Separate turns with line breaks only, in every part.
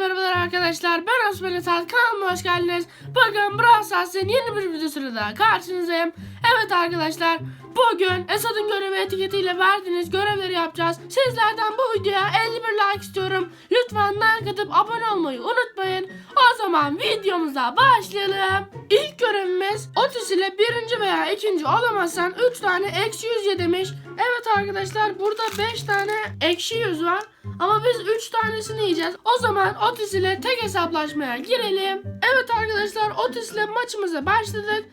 merhabalar arkadaşlar. Ben Osman Esat. Kanalıma hoş geldiniz. Bugün Brawl Stars'ın yeni bir videosuyla daha karşınızdayım. Evet arkadaşlar. Bugün Esad'ın görevi etiketiyle verdiğiniz görevleri yapacağız. Sizlerden bu videoya 51 like istiyorum. Lütfen like atıp abone olmayı unutmayın. Zaman videomuza başlayalım. İlk görevimiz Otis ile birinci veya ikinci olamazsan 3 tane eksi yüz ye demiş. Evet arkadaşlar burada 5 tane ekşi yüz var. Ama biz 3 tanesini yiyeceğiz. O zaman Otis ile tek hesaplaşmaya girelim. Evet arkadaşlar Otis ile maçımıza başladık.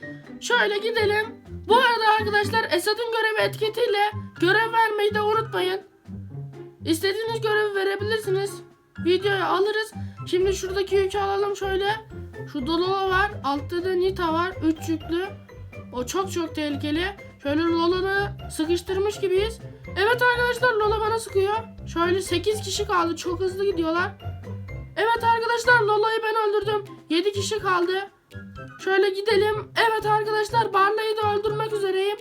Şöyle gidelim. Bu arada arkadaşlar Esad'ın görevi etiketiyle görev vermeyi de unutmayın. İstediğiniz görevi verebilirsiniz. Videoya alırız. Şimdi şuradaki yükü alalım şöyle. Şu Dololo var. Altta da Nita var. 3 yüklü. O çok çok tehlikeli. Şöyle Lola'nı sıkıştırmış gibiyiz. Evet arkadaşlar Lola bana sıkıyor. Şöyle 8 kişi kaldı. Çok hızlı gidiyorlar. Evet arkadaşlar Lola'yı ben öldürdüm. 7 kişi kaldı. Şöyle gidelim. Evet arkadaşlar Barley'i de öldürmek üzereyim.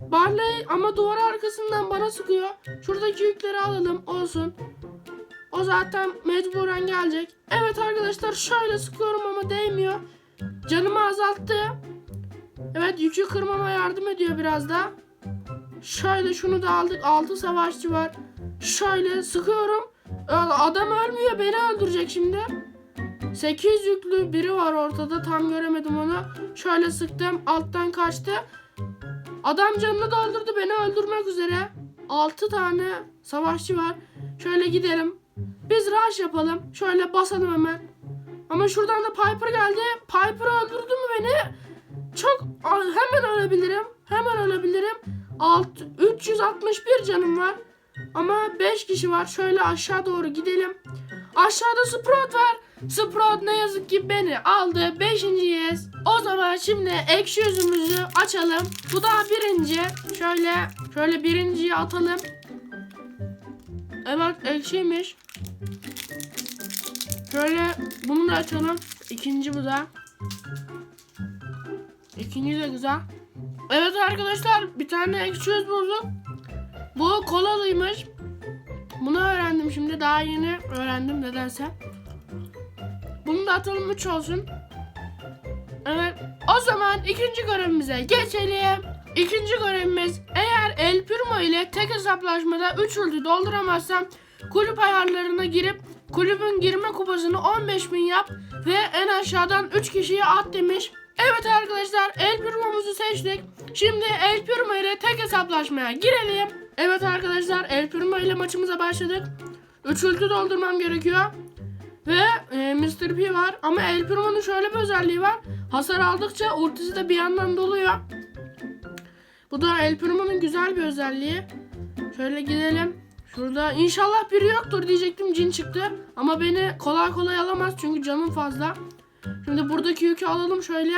Barley ama duvar arkasından bana sıkıyor. Şuradaki yükleri alalım olsun. O zaten mecburen gelecek. Evet arkadaşlar şöyle sıkıyorum ama değmiyor. Canımı azalttı. Evet yükü kırmama yardım ediyor biraz da. Şöyle şunu da aldık. 6 savaşçı var. Şöyle sıkıyorum. Adam ölmüyor. Beni öldürecek şimdi. 8 yüklü biri var ortada. Tam göremedim onu. Şöyle sıktım. Alttan kaçtı. Adam canını doldurdu. Beni öldürmek üzere. 6 tane savaşçı var. Şöyle gidelim. Biz rush yapalım. Şöyle basalım hemen. Ama şuradan da Piper geldi. Piper öldürdü mü beni? Çok hemen ölebilirim. Hemen ölebilirim. Alt 361 canım var. Ama 5 kişi var. Şöyle aşağı doğru gidelim. Aşağıda Sprout var. Sprout ne yazık ki beni aldı. 5.yiz. O zaman şimdi ekşi yüzümüzü açalım. Bu da birinci. Şöyle şöyle birinciyi atalım. Evet ekşiymiş. Şöyle bunu da açalım. İkinci bu da. İkinci de güzel. Evet arkadaşlar bir tane ekşi yüz bulduk. Bu kolalıymış. Bunu öğrendim şimdi daha yeni öğrendim nedense. Bunu da atalım 3 olsun. Evet. O zaman ikinci görevimize geçelim. İkinci görevimiz eğer El Primo ile tek hesaplaşmada 3 ulti dolduramazsam kulüp ayarlarına girip kulübün girme kupasını 15.000 yap ve en aşağıdan 3 kişiyi at demiş. Evet arkadaşlar El Primo'muzu seçtik. Şimdi El Primo ile tek hesaplaşmaya girelim. Evet arkadaşlar El Primo ile maçımıza başladık. 3 ulti doldurmam gerekiyor. Ve e, Mr. P var. Ama El Primo'nun şöyle bir özelliği var. Hasar aldıkça ultisi de bir yandan doluyor. Bu da El Primo'nun güzel bir özelliği. Şöyle gidelim. Şurada inşallah biri yoktur diyecektim cin çıktı. Ama beni kolay kolay alamaz çünkü canım fazla. Şimdi buradaki yükü alalım şöyle.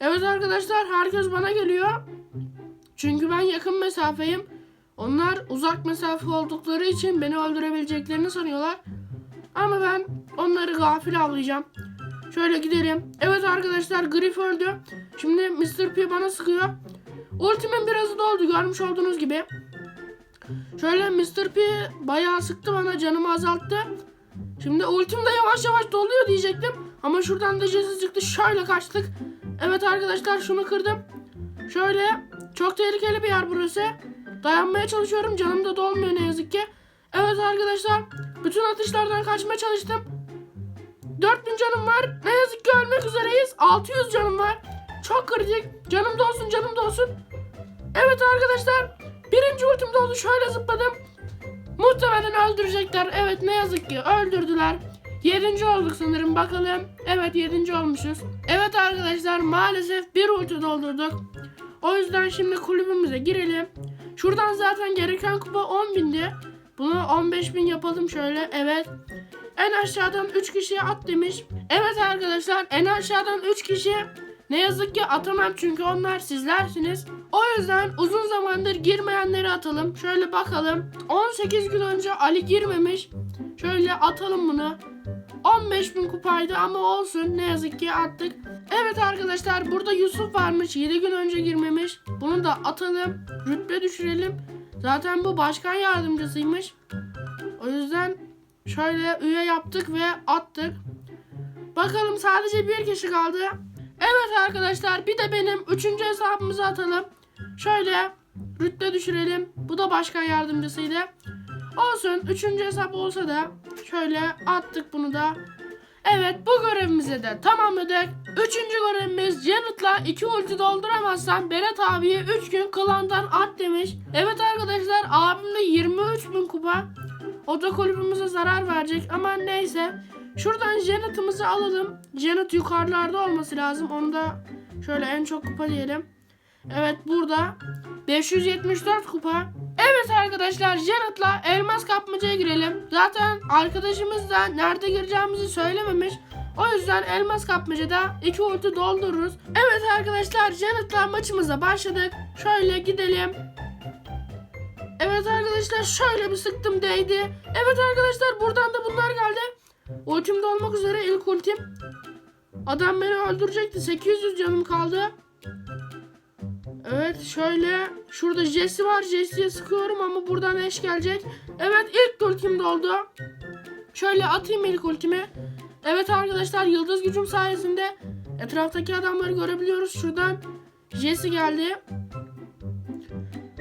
Evet arkadaşlar herkes bana geliyor. Çünkü ben yakın mesafeyim. Onlar uzak mesafe oldukları için beni öldürebileceklerini sanıyorlar. Ama ben onları gafil avlayacağım. Şöyle gidelim. Evet arkadaşlar Griff öldü. Şimdi Mr. P bana sıkıyor. Ultimin birazı doldu görmüş olduğunuz gibi. Şöyle Mr. P bayağı sıktı bana canımı azalttı. Şimdi ultim de yavaş yavaş doluyor diyecektim. Ama şuradan da cesi çıktı. Şöyle kaçtık. Evet arkadaşlar şunu kırdım. Şöyle çok tehlikeli bir yer burası. Dayanmaya çalışıyorum. Canım da dolmuyor ne yazık ki. Evet arkadaşlar. Bütün atışlardan kaçmaya çalıştım. 4000 canım var. Ne yazık ki ölmek üzereyiz. 600 canım var. Çok kritik. Canım da olsun canım da olsun. Evet arkadaşlar. Birinci ultim doldu. Şöyle zıpladım. Muhtemelen öldürecekler. Evet ne yazık ki öldürdüler. Yedinci olduk sanırım bakalım. Evet yedinci olmuşuz. Evet arkadaşlar maalesef bir ulti doldurduk. O yüzden şimdi kulübümüze girelim. Şuradan zaten gereken kupa 10.000'di. Bunu 15.000 yapalım şöyle. Evet. En aşağıdan 3 kişiye at demiş. Evet arkadaşlar en aşağıdan 3 kişi ne yazık ki atamam çünkü onlar sizlersiniz. O yüzden uzun zamandır girmeyenleri atalım. Şöyle bakalım. 18 gün önce Ali girmemiş. Şöyle atalım bunu. 15 bin kupaydı ama olsun ne yazık ki attık. Evet arkadaşlar burada Yusuf varmış 7 gün önce girmemiş. Bunu da atalım. Rütbe düşürelim. Zaten bu başkan yardımcısıymış. O yüzden şöyle üye yaptık ve attık. Bakalım sadece bir kişi kaldı. Evet arkadaşlar bir de benim üçüncü hesabımızı atalım. Şöyle rütbe düşürelim. Bu da başkan yardımcısıydı. Olsun üçüncü hesap olsa da şöyle attık bunu da. Evet bu görevimizi de tamamladık. Üçüncü görevimiz Janet'la iki ulti dolduramazsan Berat abiye 3 gün klandan at demiş. Evet arkadaşlar abimle 23 bin kupa. O kulübümüze zarar verecek ama neyse. Şuradan Janet'ımızı alalım. Janet yukarılarda olması lazım. Onu da şöyle en çok kupa diyelim. Evet burada 574 kupa. Evet arkadaşlar Janet'la elmas kapmacaya girelim. Zaten arkadaşımız da nerede gireceğimizi söylememiş. O yüzden elmas kapmacada iki ulti doldururuz. Evet arkadaşlar Janet'la maçımıza başladık. Şöyle gidelim. Evet arkadaşlar şöyle bir sıktım değdi. Evet arkadaşlar buradan da bunlar geldi. Ultim de olmak üzere ilk ultim. Adam beni öldürecekti. 800 canım kaldı. Evet şöyle şurada Jesse var. Jesse'ye sıkıyorum ama buradan eş gelecek. Evet ilk ultim doldu. Şöyle atayım ilk ultimi. Evet arkadaşlar yıldız gücüm sayesinde etraftaki adamları görebiliyoruz. Şuradan Jesse geldi.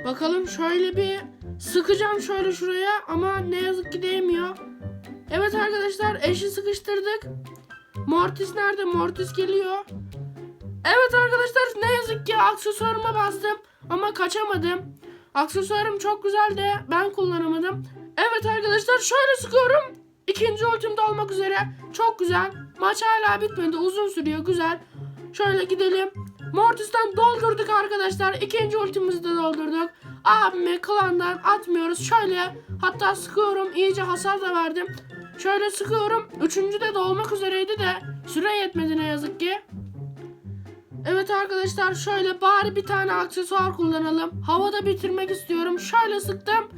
Bakalım şöyle bir sıkacağım şöyle şuraya ama ne yazık ki değmiyor. Evet arkadaşlar eşi sıkıştırdık. Mortis nerede? Mortis geliyor. Evet arkadaşlar ne yazık ki aksesuarıma bastım ama kaçamadım. Aksesuarım çok güzel de ben kullanamadım. Evet arkadaşlar şöyle sıkıyorum. İkinci ultimde olmak üzere. Çok güzel. Maç hala bitmedi. Uzun sürüyor. Güzel. Şöyle gidelim. Mortis'ten doldurduk arkadaşlar. İkinci ultimizi de doldurduk. Abimi klandan atmıyoruz. Şöyle hatta sıkıyorum. İyice hasar da verdim. Şöyle sıkıyorum. Üçüncü de dolmak üzereydi de süre yetmedi ne yazık ki. Evet arkadaşlar şöyle bari bir tane aksesuar kullanalım. Havada bitirmek istiyorum. Şöyle sıktım.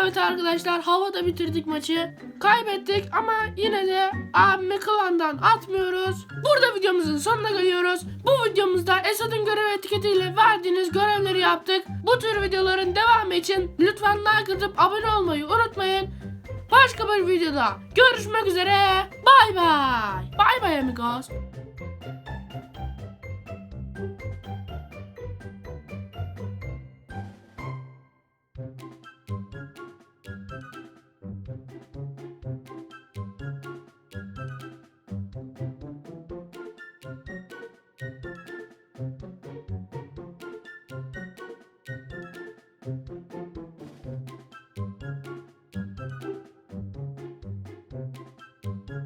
Evet arkadaşlar havada bitirdik maçı. Kaybettik ama yine de abimi klandan atmıyoruz. Burada videomuzun sonuna geliyoruz. Bu videomuzda Esad'ın görev etiketiyle verdiğiniz görevleri yaptık. Bu tür videoların devamı için lütfen like atıp abone olmayı unutmayın. Başka bir videoda görüşmek üzere. Bay bay. Bay bay amigos.